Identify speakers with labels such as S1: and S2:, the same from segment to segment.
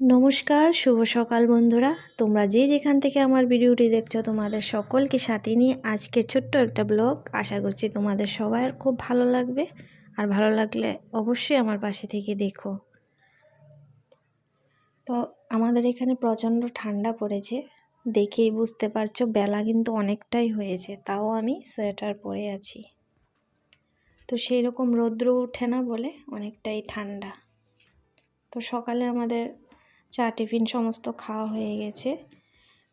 S1: নমস্কার, শুভ সকাল বন্ধুরা। তোমরা যে যেখান থেকে আমার ভিডিওটি দেখছ, তোমাদের সকলকে সাথে নিয়ে আজকে ছোট্ট একটা ব্লগ। আশা করছি তোমাদের সবার খুব ভালো লাগবে। আর ভালো লাগলে অবশ্যই আমার পাশে থেকে দেখো। তো আমাদের এখানে প্রচণ্ড ঠান্ডা পড়েছে। দেখেই বুঝতে পারছ, বেলা কিন্তু অনেকটাই হয়েছে। তাও আমি সোয়েটার পরে আছি। তো সেই রকম রৌদ্র ওঠে না বলে অনেকটাই ঠান্ডা। তো সকালে আমাদের চা, টিফিন সমস্ত খাওয়া হয়ে গেছে।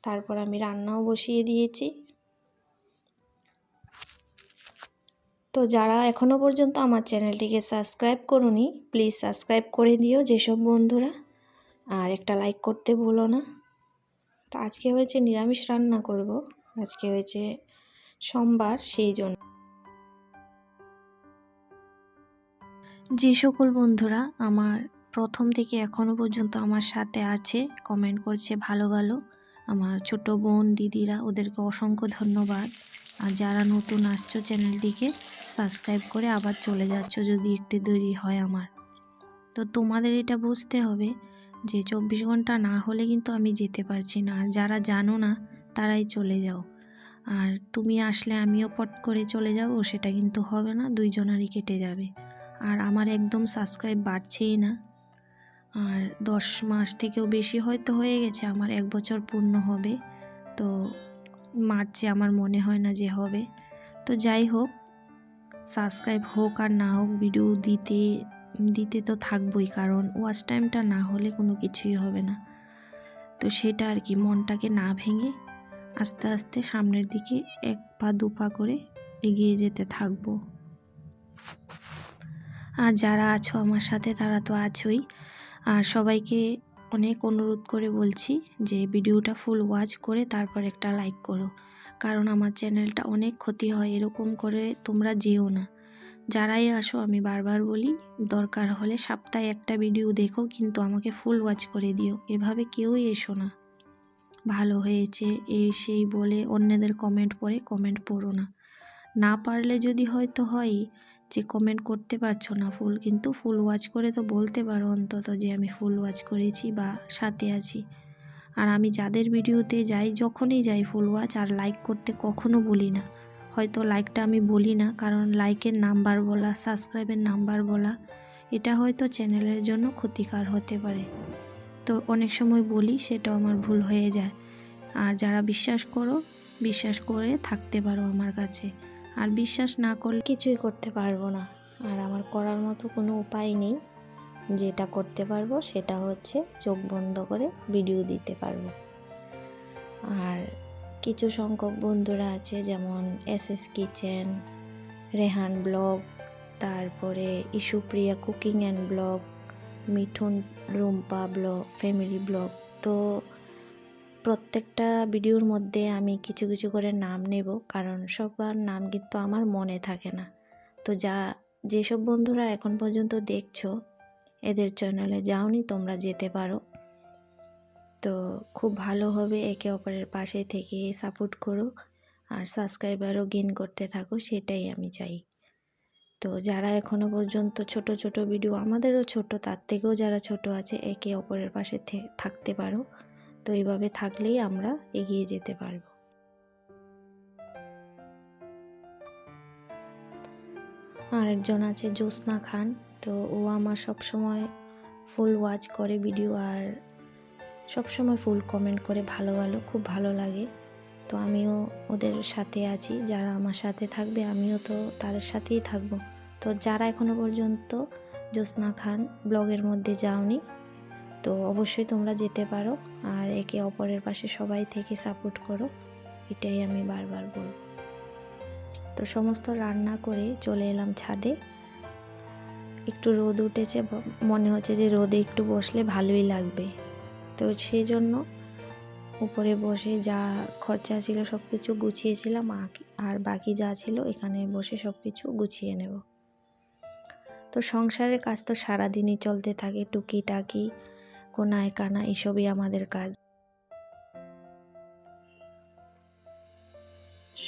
S1: তারপর আমি রান্নাও বসিয়ে দিয়েছি। তো যারা এখনও পর্যন্ত আমার চ্যানেলটিকে সাবস্ক্রাইব করুনি, প্লিজ সাবস্ক্রাইব করে দিও যেসব বন্ধুরা। আর একটা লাইক করতে ভুলো না। তো আজকে হয়েছে নিরামিষ রান্না করব। আজকে হয়েছে সোমবার, সেই জন্য। যে সকল বন্ধুরা আমার প্রথম থেকে এখনও পর্যন্ত আমার সাথে আছে। কমেন্ট করছে ভালো ভালো। আমার ছোট বোন, দিদিরা, ওদেরকে অসংখ্য ধন্যবাদ। আর যারা নতুন আসছো চ্যানেলটিকে সাবস্ক্রাইব করে আবার চলে যাচ্ছ যদি একটু দেরি হয় আমার। তো তোমাদের এটা বুঝতে হবে যে চব্বিশ ঘণ্টা না হলে কিন্তু আমি যেতে পারছি না। আর যারা জানো না, তারাই চলে যাও। আর তুমি আসলে আমিও পট করে চলে যাব, সেটা কিন্তু হবে না, দুইজনারই কেটে যাবে। আর আমার একদম সাবস্ক্রাইব বাড়ছেই না। আর দশ মাস থেকেও বেশি হয়তো হয়ে গেছে, আমার এক বছর পূর্ণ হবে। তো মার্চে আমার মনে হয় না যে হবে। তো যাই হোক, সাবস্ক্রাইব হোক আর না হোক, ভিডিও দিতে দিতে তো থাকবই, কারণ ওয়াচ টাইমটা না হলে কোনো কিছুই হবে না। তো সেটা আর কি, মনটাকে না ভেঙে আস্তে আস্তে সামনের দিকে এক পা দু পা করে এগিয়ে যেতে থাকব। আর যারা আছো আমার সাথে, তারা তো আছোই। আর সবাইকে অনেক অনুরোধ করে বলছি যে ভিডিওটা ফুল ওয়াচ করে তারপর একটা লাইক করো। কারণ আমার চ্যানেলটা অনেক ক্ষতি হয়, এরকম করে তোমরা যেও না। যারাই আসো, আমি বারবার বলি, দরকার হলে সপ্তাহে একটা ভিডিও দেখো, কিন্তু আমাকে ফুল ওয়াচ করে দিও। এভাবে কেউই এসো না। ভালো হয়েছে এই সেই বলে অন্যদের কমেন্ট পড়ে কমেন্ট পড়ো না। না পারলে যদি হয়তো হয় যে কমেন্ট করতে পারছ না ফুল, কিন্তু ফুল ওয়াচ করে তো বলতে পারো অন্তত যে আমি ফুল ওয়াচ করেছি বা সাথে আছি। আর আমি যাদের ভিডিওতে যাই, যখনই যাই ফুল ওয়াচ আর লাইক করতে কখনো বলি না। হয়তো লাইকটা আমি বলি না, কারণ লাইকের নাম্বার বলা সাবস্ক্রাইবের নাম্বার বলা, এটা হয়তো চ্যানেলের জন্য ক্ষতিকার হতে পারে। তো অনেক সময় বলি, সেটাও আমার ভুল হয়ে যায়। আর যারা বিশ্বাস করো, বিশ্বাস করে থাকতে পারো আমার কাছে। আর বিশ্বাস না করলে কিছুই করতে পারব না। আর আমার করার মতো কোনো উপায় নেই। যেটা করতে পারব সেটা হচ্ছে চোখ বন্ধ করে ভিডিও দিতে পারব। আর কিছু সংখ্যক বন্ধুরা আছে, যেমন S S kitchen Rehan blog তারপরে ইস্যুপ্রিয়া cooking and blog Mithun Rumpa blog family blog তো প্রত্যেকটা ভিডিওর মধ্যে আমি কিছু কিছু করে নাম নেব, কারণ সবার নাম কিন্তু আমার মনে থাকে না। তো যা, যেসব বন্ধুরা এখন পর্যন্ত দেখছ, এদের চ্যানেলে যাওনি, তোমরা যেতে পারো। তো খুব ভালো হবে একে অপরের পাশে থেকে সাপোর্ট করো আর সাবস্ক্রাইবারও গেন করতে থাকো, সেটাই আমি চাই। তো যারা এখনও পর্যন্ত ছোট ছোট ভিডিও, আমাদেরও ছোট, তার থেকেও যারা ছোট আছে, একে অপরের পাশে থাকতে পারো। তো এইভাবে থাকলেই আমরা এগিয়ে যেতে পারব। আরেকজন আছে জ্যোৎস্না খান, তো ও আমার সব সময় ফুল ওয়াচ করে ভিডিও আর সব সময় ফুল কমেন্ট করে ভালো ভালো, খুব ভালো লাগে। তো আমিও ওদের সাথে আছি, যারা আমার সাথে থাকবে আমিও তো তাদের সাথেই থাকব। তো যারা এখনও পর্যন্ত জ্যোৎস্না খান ব্লগের মধ্যে যাওনি তো অবশ্যই তোমরা যেতে পারো। আর একে অপরের পাশে সবাই থেকে সাপোর্ট করো। এটাই আমি বারবার বলব। তো সমস্ত রান্না করে চলে এলাম ছাদে। একটু রোদ উঠেছে মনে হচ্ছে যে রোদে একটু বসলে ভালোই লাগবে। তো সেই জন্য উপরে বসে যা খরচা ছিল সব কিছু গুছিয়েছিলাম। আর বাকি যা ছিল এখানে বসে সব কিছু গুছিয়ে নেব। তো সংসারের কাজ তো সারাদিনই চলতে থাকে, টুকিটাকি। কোনায় কানা এসবই আমাদের কাজ।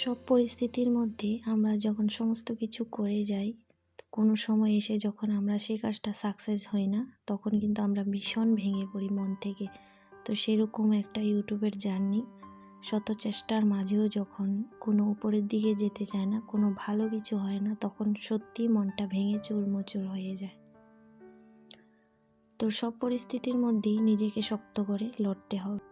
S1: সব পরিস্থিতির মধ্যে আমরা যখন সমস্ত কিছু করে যাই, কোনো সময় এসে যখন আমরা সেই কাজটা সাকসেস হই না, তখন কিন্তু আমরা ভীষণ ভেঙে পড়ি মন থেকে। তো সেরকম একটা ইউটিউবের জার্নি, শত চেষ্টার মাঝেও যখন কোনো উপরের দিকে যেতে চায় না, কোনো ভালো কিছু হয় না, তখন সত্যি মনটা ভেঙে চুরমুচুর হয়ে যায়। তো সব পরিস্থিতির মধ্যেই নিজেকে শক্ত করে লড়তে হবে।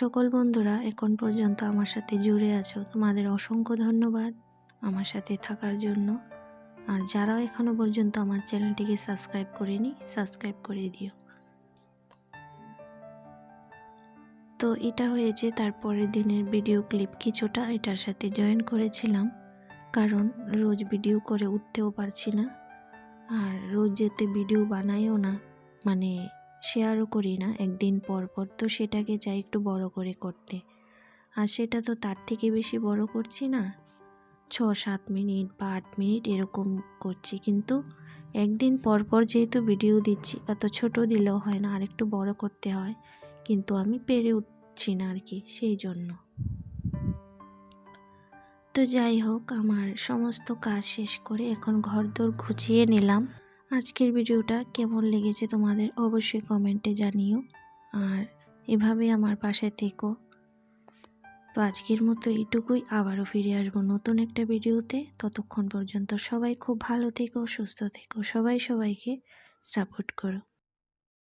S1: সকল বন্ধুরা, এখন পর্যন্ত আমার সাথে জুড়ে আছো। তোমাদের অসংখ্য ধন্যবাদ আমার সাথে থাকার জন্য। আর যারাও এখনও পর্যন্ত আমার চ্যানেলটিকে সাবস্ক্রাইব করেনি, সাবস্ক্রাইব করে দিও। তো এটা হয়েছে তারপরের দিনের ভিডিও ক্লিপ কিছুটা এটার সাথে জয়েন করেছিলাম। কারণ রোজ ভিডিও করে উঠতেও পারছি না। আর রোজ যেতে ভিডিও বানাইও না মানে শেয়ারও করি না একদিন পর পর। তো সেটাকে চাই একটু বড় করে করতে। আর সেটা তো তার থেকে বেশি বড় করছি না। ছ সাত মিনিট বা আট মিনিট এরকম করছি। কিন্তু একদিন পর পর যেহেতু ভিডিও দিচ্ছি, এত ছোট দিলেও হয় না আর একটু বড় করতে হয়। কিন্তু আমি পেরে উঠছি না আর কি, সেই জন্য। তো যাই হোক, আমার সমস্ত কাজ শেষ করে এখন ঘর দোর গুছিয়ে নিলাম। আজকের ভিডিওটা কেমন লেগেছে তোমাদের অবশ্যই কমেন্টে জানিও। আর এভাবে আমার পাশে থেকো। তো আজকের মতো এইটুকুই, আবারও ফিরে আসব নতুন একটা ভিডিওতে। ততক্ষণ পর্যন্ত সবাই খুব ভালো থেকো, সুস্থ থেকো, সবাই সবাইকে সাপোর্ট করো।